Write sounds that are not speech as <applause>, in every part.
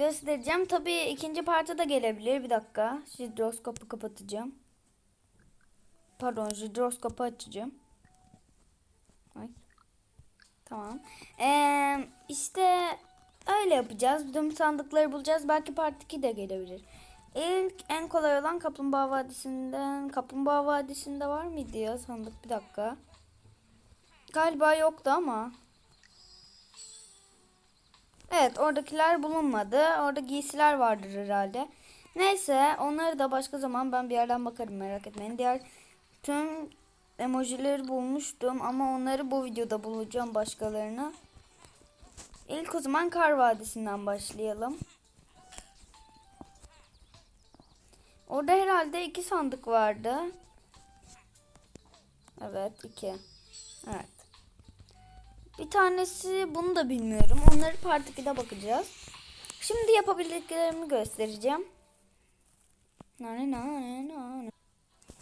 göstereceğim. Tabii ikinci parça da gelebilir. Bir dakika. Jidroskopu kapatacağım. Pardon, jidroskopu açacağım. Ay. Tamam. Ee, işte öyle yapacağız. Tüm sandıkları bulacağız. Belki part 2 de gelebilir. İlk en kolay olan Kaplumbağa Vadisi'nden. Kaplumbağa Vadisi'nde var mıydı ya sandık? Bir dakika. Galiba yoktu ama. Evet oradakiler bulunmadı. Orada giysiler vardır herhalde. Neyse onları da başka zaman ben bir yerden bakarım merak etmeyin. Diğer tüm emojileri bulmuştum ama onları bu videoda bulacağım başkalarını. İlk o zaman Kar Vadisi'nden başlayalım. Orada herhalde iki sandık vardı. Evet iki. Evet. Bir tanesi bunu da bilmiyorum. Onları part 2'de bakacağız. Şimdi yapabildiklerimi göstereceğim. Nane nane nane.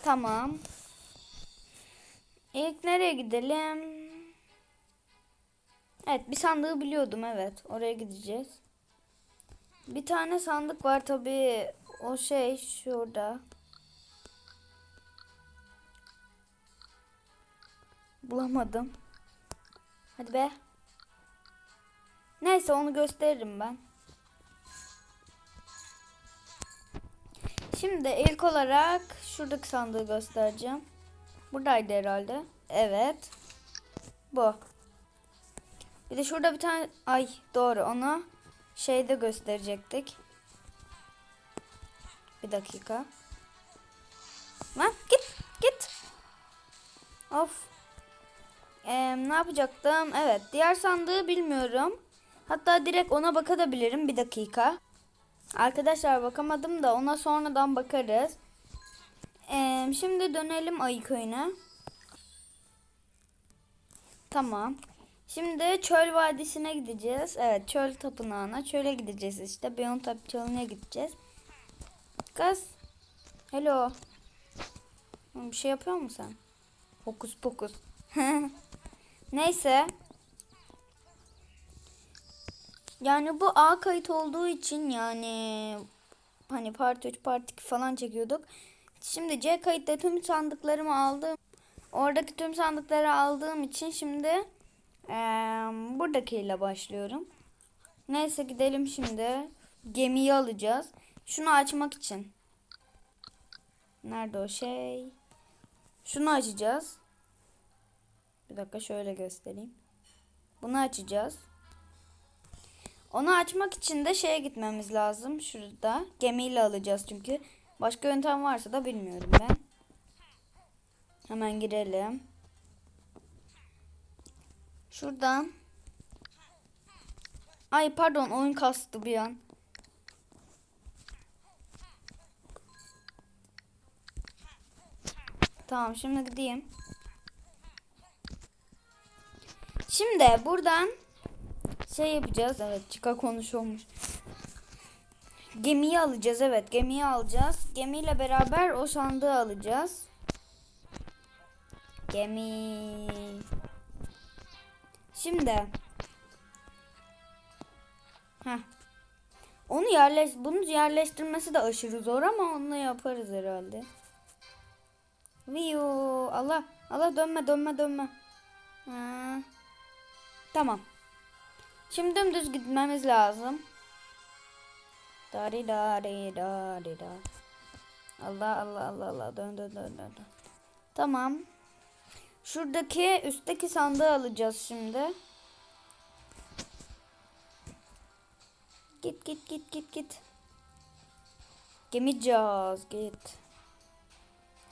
Tamam. İlk nereye gidelim? Evet bir sandığı biliyordum evet. Oraya gideceğiz. Bir tane sandık var tabii. O şey şurada. Bulamadım. Hadi be. Neyse onu gösteririm ben. Şimdi ilk olarak şuradaki sandığı göstereceğim. Buradaydı herhalde. Evet. Bu. Bir de şurada bir tane ay doğru onu şeyde gösterecektik. Bir dakika. Lan git git. Of. Ee, ne yapacaktım? Evet diğer sandığı bilmiyorum. Hatta direkt ona bakabilirim. Bir dakika. Arkadaşlar bakamadım da ona sonradan bakarız. Ee, şimdi dönelim ayı köyüne. Tamam. Şimdi çöl vadisine gideceğiz. Evet çöl tapınağına. Çöle gideceğiz işte. Beyon tap çölüne gideceğiz. Kız. Hello. Bir şey yapıyor musun sen? Hokus pokus. <laughs> Neyse. Yani bu A kayıt olduğu için yani hani part 3 part 2 falan çekiyorduk. Şimdi C kayıtta tüm sandıklarımı aldım. Oradaki tüm sandıkları aldığım için şimdi ee, buradakiyle başlıyorum. Neyse gidelim şimdi. Gemiyi alacağız. Şunu açmak için. Nerede o şey? Şunu açacağız. Bir dakika şöyle göstereyim. Bunu açacağız. Onu açmak için de şeye gitmemiz lazım. Şurada. Gemiyle alacağız çünkü. Başka yöntem varsa da bilmiyorum ben. Hemen girelim. Şuradan. Ay pardon oyun kastı bir an. Tamam şimdi gideyim. Şimdi buradan şey yapacağız. Evet çıka konuşulmuş. Gemiyi alacağız. Evet gemiyi alacağız. Gemiyle beraber o sandığı alacağız. Gemi. Şimdi. Heh. Onu yerleş bunu yerleştirmesi de aşırı zor ama onunla yaparız herhalde. Viu Allah Allah dönme dönme dönme. Ha. Tamam. Şimdi dümdüz gitmemiz lazım. Dari dari dari da. Allah Allah Allah Allah dön dön dön dön. Tamam. Şuradaki üstteki sandığı alacağız şimdi. Git git git git git. Gemicaz git.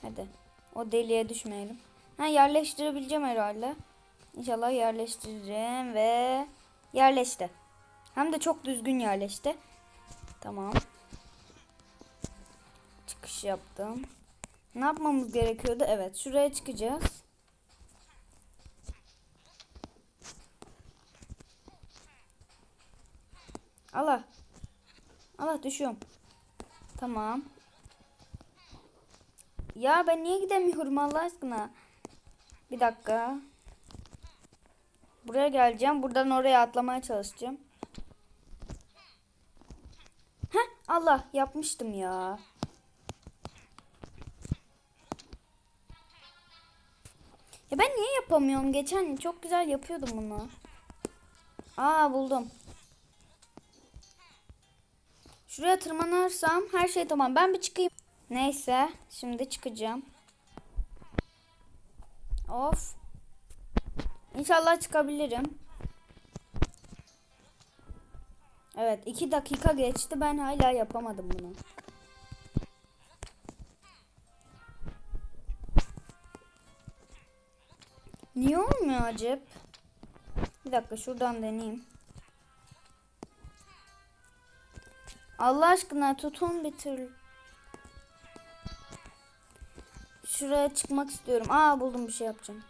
Hadi. O deliğe düşmeyelim. Ha yerleştirebileceğim herhalde. İnşallah yerleştiririm ve yerleşti. Hem de çok düzgün yerleşti. Tamam. Çıkış yaptım. Ne yapmamız gerekiyordu? Evet şuraya çıkacağız. Allah. Allah düşüyorum. Tamam. Ya ben niye gidemiyorum Allah aşkına? Bir dakika. Buraya geleceğim. Buradan oraya atlamaya çalışacağım. Allah yapmıştım ya. Ya ben niye yapamıyorum? Geçen çok güzel yapıyordum bunu. Aa buldum. Şuraya tırmanırsam her şey tamam. Ben bir çıkayım. Neyse. Şimdi çıkacağım. Of. İnşallah çıkabilirim. Evet. iki dakika geçti. Ben hala yapamadım bunu. Niye olmuyor acaba? Bir dakika şuradan deneyeyim. Allah aşkına tutun bir türlü. Şuraya çıkmak istiyorum. Aa buldum bir şey yapacağım.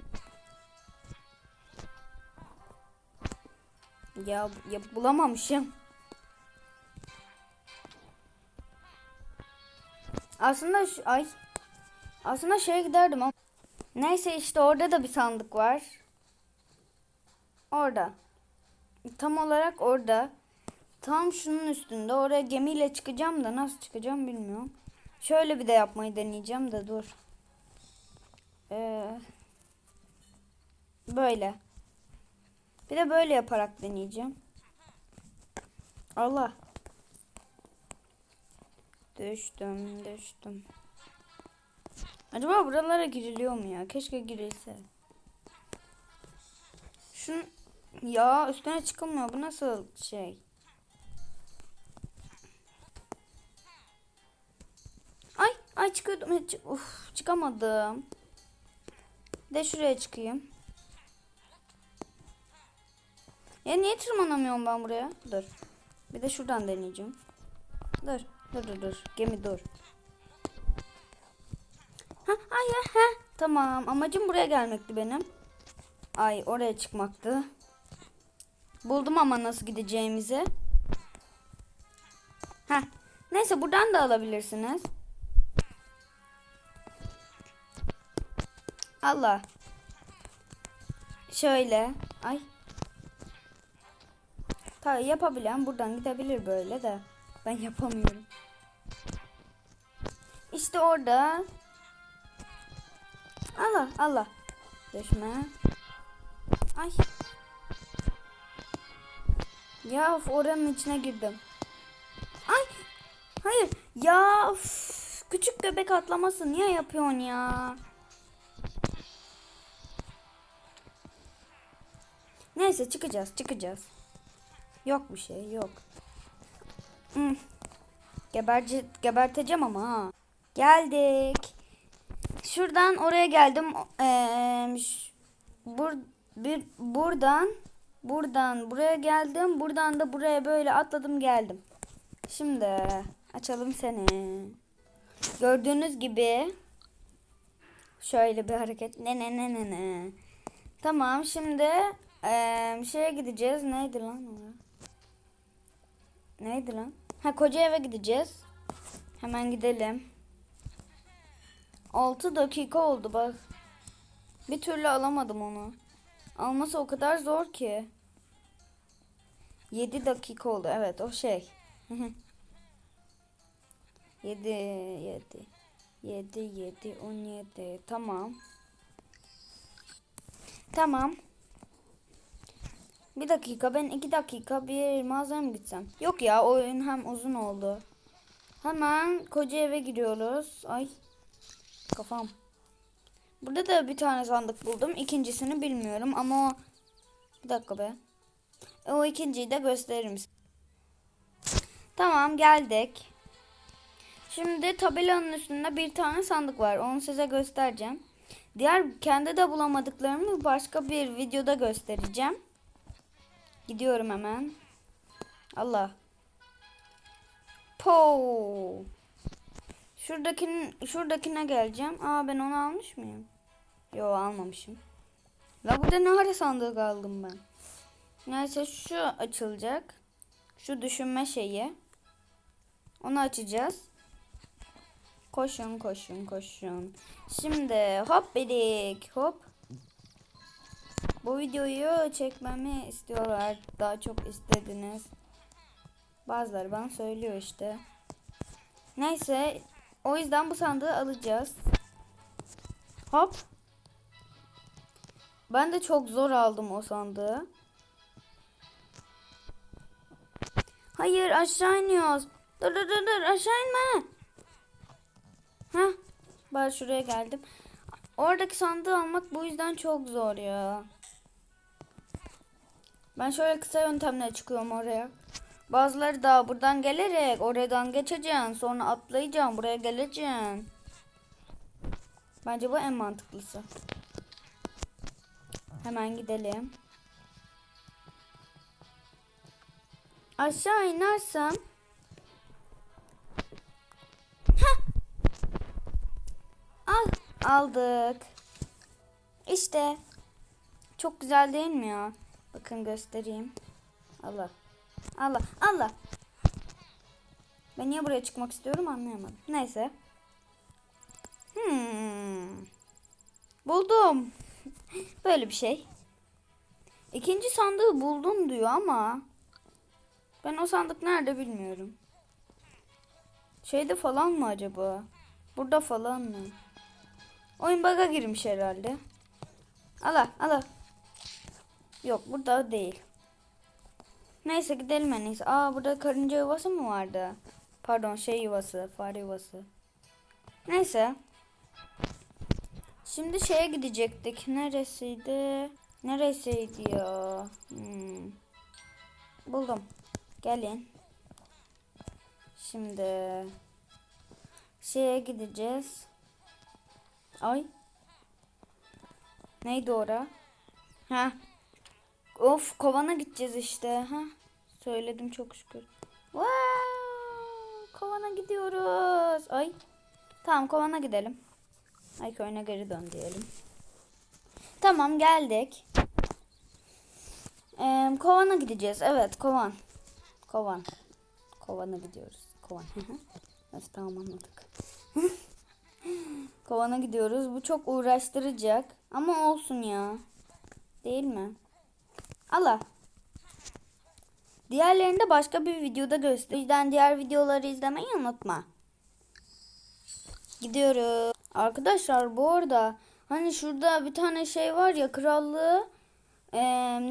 Ya, ya bulamamışım. Aslında şu, ay aslında şeye giderdim ama neyse işte orada da bir sandık var. Orada. Tam olarak orada. Tam şunun üstünde. Oraya gemiyle çıkacağım da nasıl çıkacağım bilmiyorum. Şöyle bir de yapmayı deneyeceğim de dur. Ee, böyle. Bir de böyle yaparak deneyeceğim. Allah. Düştüm, düştüm. Acaba buralara giriliyor mu ya? Keşke girilse. Şun ya üstüne çıkılmıyor. Bu nasıl şey? Ay ay çıkıyordum. Uf çıkamadım. De şuraya çıkayım. Ya niye tırmanamıyorum ben buraya? Dur. Bir de şuradan deneyeceğim. Dur. Dur dur dur. Gemi dur. Ha ay ha. Tamam. Amacım buraya gelmekti benim. Ay oraya çıkmaktı. Buldum ama nasıl gideceğimizi. Ha. Neyse buradan da alabilirsiniz. Allah. Şöyle. Ay. Tabii yapabilen buradan gidebilir böyle de. Ben yapamıyorum. İşte orada. Allah Allah. Düşme. Ay. Ya of, oranın içine girdim. Ay. Hayır. Ya of, küçük bebek atlaması niye yapıyorsun ya? Neyse çıkacağız çıkacağız. Yok bir şey yok. Hmm. Geberce, geberteceğim ama ha. Geldik. Şuradan oraya geldim. Ee, bur, bir, buradan buradan buraya geldim. Buradan da buraya böyle atladım geldim. Şimdi açalım seni. Gördüğünüz gibi şöyle bir hareket. Ne ne ne ne ne. Tamam şimdi ee, şeye gideceğiz. Neydi lan o? Neydi lan? Ha koca eve gideceğiz. Hemen gidelim. 6 dakika oldu bak. Bir türlü alamadım onu. Alması o kadar zor ki. 7 dakika oldu. Evet o şey. 7 7 7 7 17 tamam. Tamam. Bir dakika ben iki dakika bir mağazaya mı gitsem? Yok ya oyun hem uzun oldu. Hemen koca eve giriyoruz. Ay kafam. Burada da bir tane sandık buldum. İkincisini bilmiyorum ama o... Bir dakika be. E, o ikinciyi de gösteririm. Tamam geldik. Şimdi tabelanın üstünde bir tane sandık var. Onu size göstereceğim. Diğer kendi de bulamadıklarımı başka bir videoda göstereceğim. Gidiyorum hemen. Allah. Po. Şuradakinin şuradakine geleceğim. Aa ben onu almış mıyım? Yo almamışım. La burada ne ara sandık aldım ben. Neyse şu açılacak. Şu düşünme şeyi. Onu açacağız. Koşun koşun koşun. Şimdi hop dedik hop. Bu videoyu çekmemi istiyorlar. Daha çok istediniz. Bazıları bana söylüyor işte. Neyse. O yüzden bu sandığı alacağız. Hop. Ben de çok zor aldım o sandığı. Hayır aşağı iniyoruz. Dur dur dur dur aşağı inme. Heh. Ben şuraya geldim. Oradaki sandığı almak bu yüzden çok zor ya. Ben şöyle kısa yöntemle çıkıyorum oraya. Bazıları da buradan gelerek oradan geçeceksin. Sonra atlayacaksın. Buraya geleceksin. Bence bu en mantıklısı. Hemen gidelim. Aşağı inersem Hah! Al, aldık. İşte. Çok güzel değil mi ya? Bakın göstereyim. Allah. Allah. Allah. Ben niye buraya çıkmak istiyorum anlayamadım. Neyse. Hmm. Buldum. <laughs> Böyle bir şey. İkinci sandığı buldum diyor ama ben o sandık nerede bilmiyorum. Şeyde falan mı acaba? Burada falan mı? Oyun bug'a girmiş herhalde. Allah Allah. Yok burada değil. Neyse gidelim en iyisi. Aa burada karınca yuvası mı vardı? Pardon şey yuvası. Fare yuvası. Neyse. Şimdi şeye gidecektik. Neresiydi? Neresiydi ya? Hmm. Buldum. Gelin. Şimdi şeye gideceğiz. Ay. Neydi ora? Ha. Of kovana gideceğiz işte. Ha. Söyledim çok şükür. Wow, kovana gidiyoruz. Ay. Tamam kovana gidelim. Ay köyüne geri dön diyelim. Tamam geldik. Ee, kovana gideceğiz. Evet kovan. Kovan. Kovana gidiyoruz. Kovan. evet tamam anladık. <laughs> Kovana gidiyoruz. Bu çok uğraştıracak. Ama olsun ya. Değil mi? Allah. Diğerlerini de başka bir videoda göster. O yüzden diğer videoları izlemeyi unutma. Gidiyoruz. Arkadaşlar bu arada hani şurada bir tane şey var ya krallığı ee,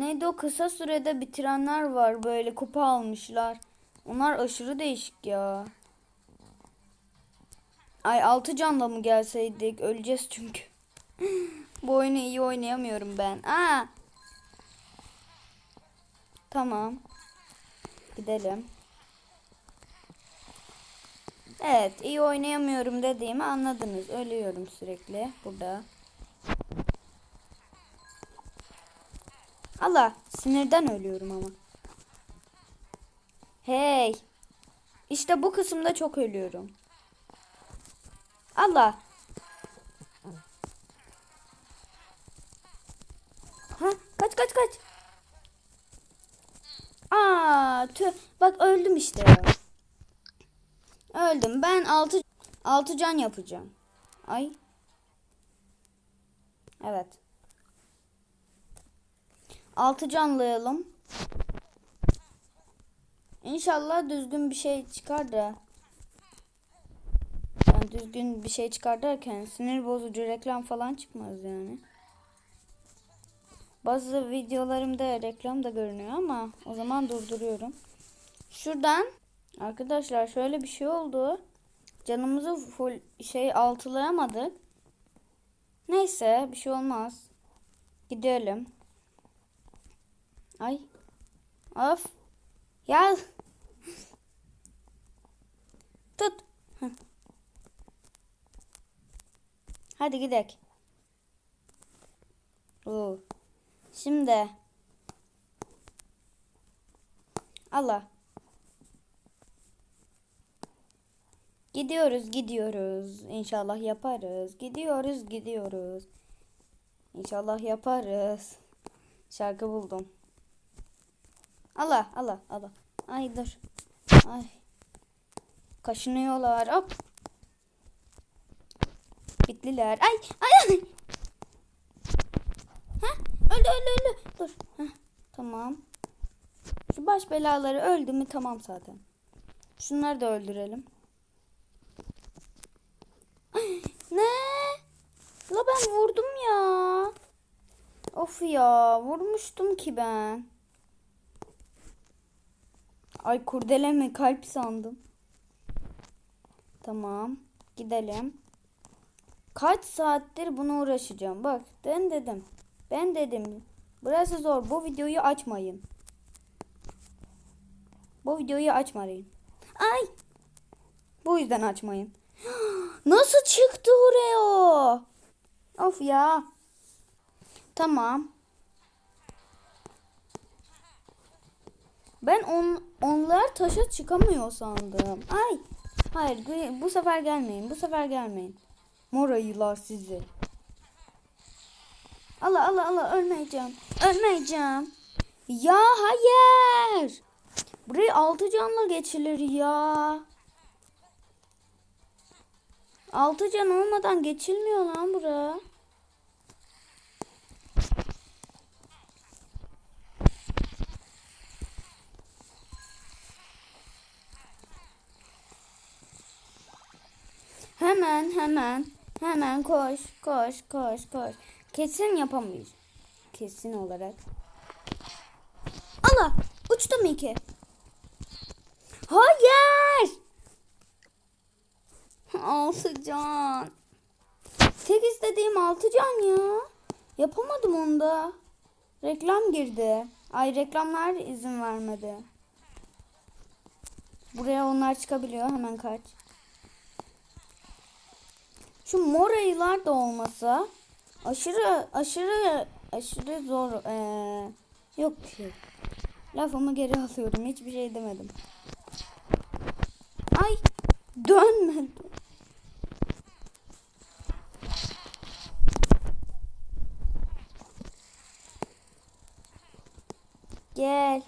neydi o kısa sürede bitirenler var böyle kupa almışlar. Onlar aşırı değişik ya. Ay altı canla mı gelseydik öleceğiz çünkü. <laughs> bu oyunu iyi oynayamıyorum ben. Aa. Tamam. Gidelim. Evet iyi oynayamıyorum dediğimi anladınız. Ölüyorum sürekli burada. Allah sinirden ölüyorum ama. Hey. İşte bu kısımda çok ölüyorum. Allah. Ha kaç kaç kaç. Aa tüh. Bak öldüm işte. Öldüm. Ben 6 6 can yapacağım. Ay. Evet. 6 canlayalım. İnşallah düzgün bir şey çıkar da. Yani düzgün bir şey çıkar derken sinir bozucu reklam falan çıkmaz yani. Bazı videolarımda reklam da görünüyor ama o zaman durduruyorum. Şuradan arkadaşlar şöyle bir şey oldu. Canımızı full şey altılayamadık. Neyse bir şey olmaz. Gidelim. Ay. Of. Ya. <laughs> Tut. Hadi gidelim. Oo. Şimdi. Allah. Gidiyoruz, gidiyoruz. İnşallah yaparız. Gidiyoruz, gidiyoruz. İnşallah yaparız. Şarkı buldum. Allah, Allah, Allah. Ay dur. Ay. Kaşınıyorlar. Hop. Bitliler. Ay, ay, ay. Öldü öldü öldü. Dur. Heh, tamam. Şu baş belaları öldü mü tamam zaten. Şunları da öldürelim. Ne? La ben vurdum ya. Of ya vurmuştum ki ben. Ay kurdele kalp sandım. Tamam gidelim. Kaç saattir buna uğraşacağım. Bak ben dedim. Ben dedim. Burası zor. Bu videoyu açmayın. Bu videoyu açmayın. Ay. Bu yüzden açmayın. <gasps> Nasıl çıktı oraya o? Of ya. Tamam. Ben on, onlar taşa çıkamıyor sandım. Ay. Hayır bu- sefer gelmeyin. Bu sefer gelmeyin. Mor ayılar sizi. Allah Allah Allah ölmeyeceğim. Ölmeyeceğim. Ya hayır. Burayı altı canla geçilir ya. Altı can olmadan geçilmiyor lan bura. Hemen hemen hemen koş koş koş koş. Kesin yapamayız. Kesin olarak. Allah uçtum iki. Hayır. Altı can. Tek istediğim altı can ya. Yapamadım onda. Reklam girdi. Ay reklamlar izin vermedi. Buraya onlar çıkabiliyor. Hemen kaç. Şu mor ayılar da olmasa aşırı aşırı aşırı zor. Ee, yok bir şey. Lafımı geri alıyorum. Hiçbir şey demedim. Ay dönmedi. Gel.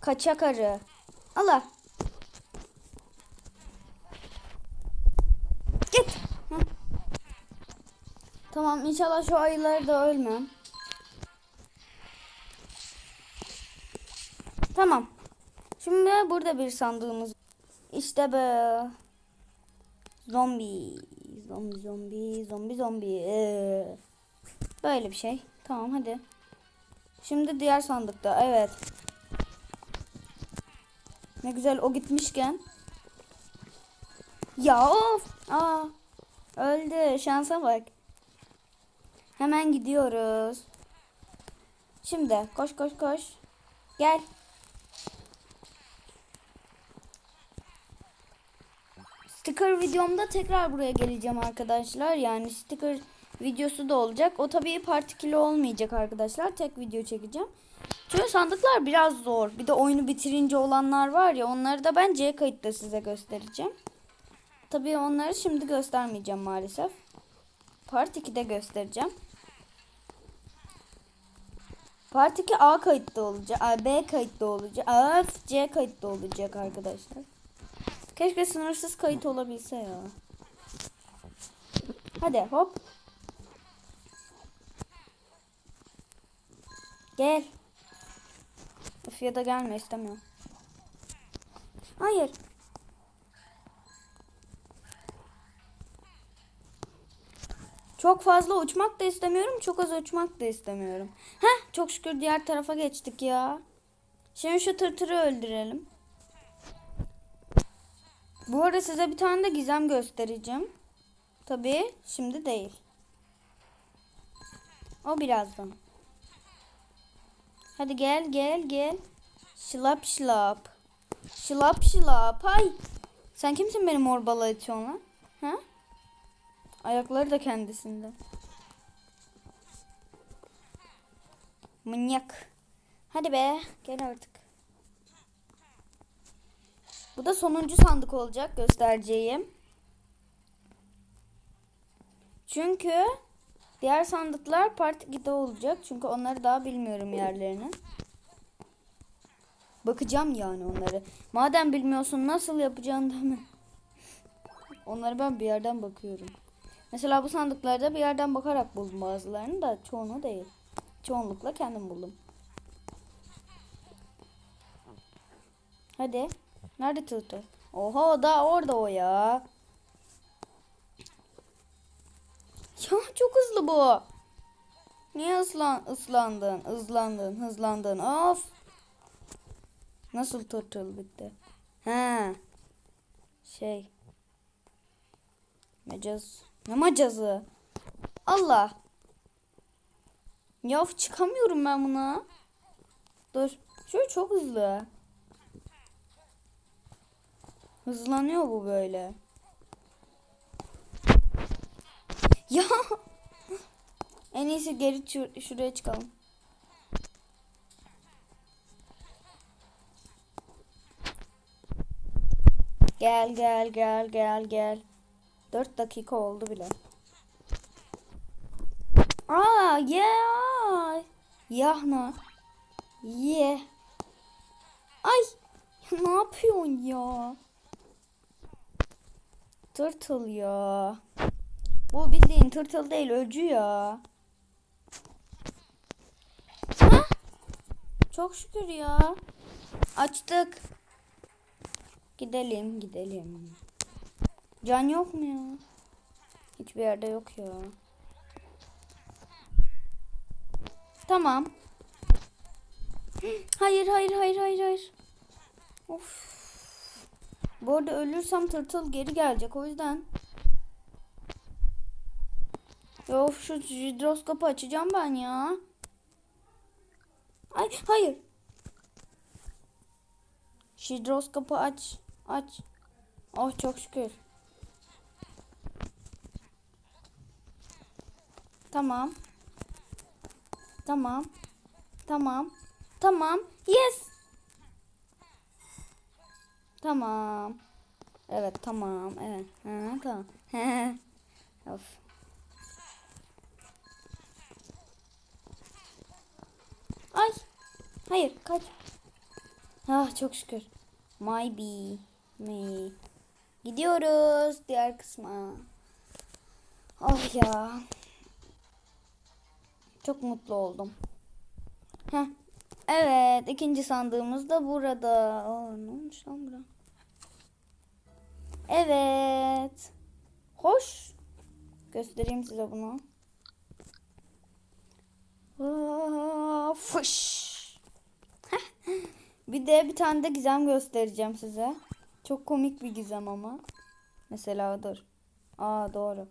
Kaçak arı. Allah. Git. Heh. Tamam inşallah şu ayıları da ölmem. Tamam. Şimdi burada bir sandığımız. İşte be. Zombi. Zombi zombi zombi zombi. Ee, böyle bir şey. Tamam hadi. Şimdi diğer sandıkta. Evet. Ne güzel o gitmişken. Ya of. Aa. Öldü. Şansa bak. Hemen gidiyoruz. Şimdi koş koş koş. Gel. Sticker videomda tekrar buraya geleceğim arkadaşlar. Yani sticker videosu da olacak. O tabii part 2'li olmayacak arkadaşlar. Tek video çekeceğim. Çünkü sandıklar biraz zor. Bir de oyunu bitirince olanlar var ya onları da ben C kayıtta size göstereceğim. Tabii onları şimdi göstermeyeceğim maalesef. Part 2'de göstereceğim. Part 2 A kayıtta olacak. A, B kayıtta olacak. A, C kayıtta olacak arkadaşlar. Keşke sınırsız kayıt olabilse ya. Hadi hop. Gel. Of ya da gelme istemiyorum. Hayır. Çok fazla uçmak da istemiyorum. Çok az uçmak da istemiyorum. Heh çok şükür diğer tarafa geçtik ya. Şimdi şu tırtırı öldürelim. Bu arada size bir tane de gizem göstereceğim. Tabii şimdi değil. O birazdan. Hadi gel gel gel. Şılap şılap. Şılap şılap. Hay. Sen kimsin benim orbala itiyorsun lan? Ha? Ayakları da kendisinde. Manyak. Hadi be. Gel artık. Bu da sonuncu sandık olacak göstereceğim. Çünkü diğer sandıklar part 2'de olacak. Çünkü onları daha bilmiyorum yerlerini. Bakacağım yani onları. Madem bilmiyorsun nasıl yapacağını mi? Onları ben bir yerden bakıyorum. Mesela bu sandıklarda bir yerden bakarak buldum bazılarını da çoğunu değil. Çoğunlukla kendim buldum. Hadi. Nerede tıltı? Oha da orada o ya. Ya çok hızlı bu. Niye ıslan, ıslandın, ıslandın, hızlandın? Of. Nasıl turtle bitti? He. Şey. Mecaz. Ne macazı? Allah. Ya of, çıkamıyorum ben buna. Dur. Şöyle çok hızlı. Hızlanıyor bu böyle. Ya. <laughs> En iyisi geri şur- şuraya çıkalım. Gel gel gel gel gel. 4 dakika oldu bile. Aa yeah. Yahna. Ye. Ay. Ne yapıyorsun ya? Turtle ya. Bu bildiğin turtle değil öcü ya. Ha? Çok şükür ya. Açtık. Gidelim gidelim. Can yok mu ya? Hiçbir yerde yok ya. Tamam. Hayır hayır hayır hayır hayır. Of. Bu arada ölürsem turtle geri gelecek o yüzden. Of şu hidroskopu açacağım ben ya. Ay hayır. Hidroskopu aç. Aç. Oh çok şükür. Tamam. Tamam. Tamam. Tamam. Yes. Tamam. Evet tamam. Evet. Ha, tamam. of. Ay. Hayır kaç. Ah çok şükür. My bee. Me. Gidiyoruz diğer kısma. Ah ya. Çok mutlu oldum. Heh. Evet ikinci sandığımız da burada. Aa, ne olmuş lan bura? Evet. Hoş. Göstereyim size bunu. Aa, fış. bir de bir tane de gizem göstereceğim size. Çok komik bir gizem ama. Mesela dur. Aa doğru.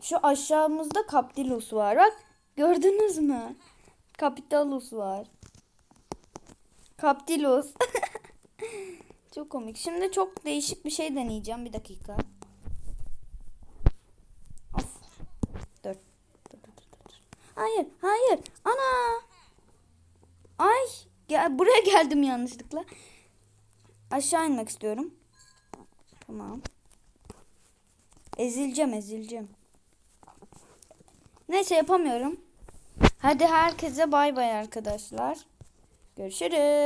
Şu aşağımızda Kaptilus var. Bak gördünüz mü? Kapitalus var. Kaptilus. <laughs> çok komik. Şimdi çok değişik bir şey deneyeceğim. Bir dakika. Of. Dur. Dur, dur, dur, dur. Hayır, hayır. Ana. Ay, gel buraya geldim yanlışlıkla. Aşağı inmek istiyorum. Tamam. Ezileceğim, ezileceğim. Neyse yapamıyorum. Hadi herkese bay bay arkadaşlar. Görüşürüz.